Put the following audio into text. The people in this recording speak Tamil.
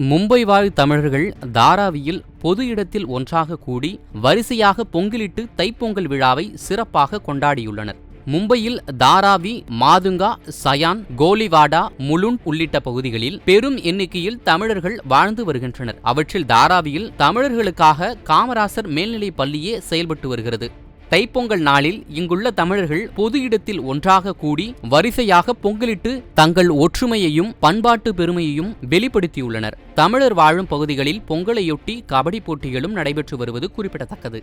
மும்பை வாழ் தமிழர்கள் தாராவியில் பொது இடத்தில் ஒன்றாக கூடி வரிசையாக பொங்கலிட்டு தைப்பொங்கல் விழாவை சிறப்பாக கொண்டாடியுள்ளனர். மும்பையில் தாராவி மாதுங்கா சயான் கோலிவாடா முலுண்ட் உள்ளிட்ட பகுதிகளில் பெரும் எண்ணிக்கையில் தமிழர்கள் வாழ்ந்து வருகின்றனர். அவற்றில் தாராவியில் தமிழர்களுக்காக காமராசர் மேல்நிலைப் பள்ளியே செயல்பட்டு வருகிறது. தைப்பொங்கல் நாளில் இங்குள்ள தமிழர்கள் பொது இடத்தில் ஒன்றாக கூடி வரிசையாக பொங்கலிட்டு தங்கள் ஒற்றுமையையும் பண்பாட்டு பெருமையையும் வெளிப்படுத்தியுள்ளனர். தமிழர் வாழும் பகுதிகளில் பொங்கலையொட்டி கபடி போட்டிகளும் நடைபெற்று வருவது குறிப்பிடத்தக்கது.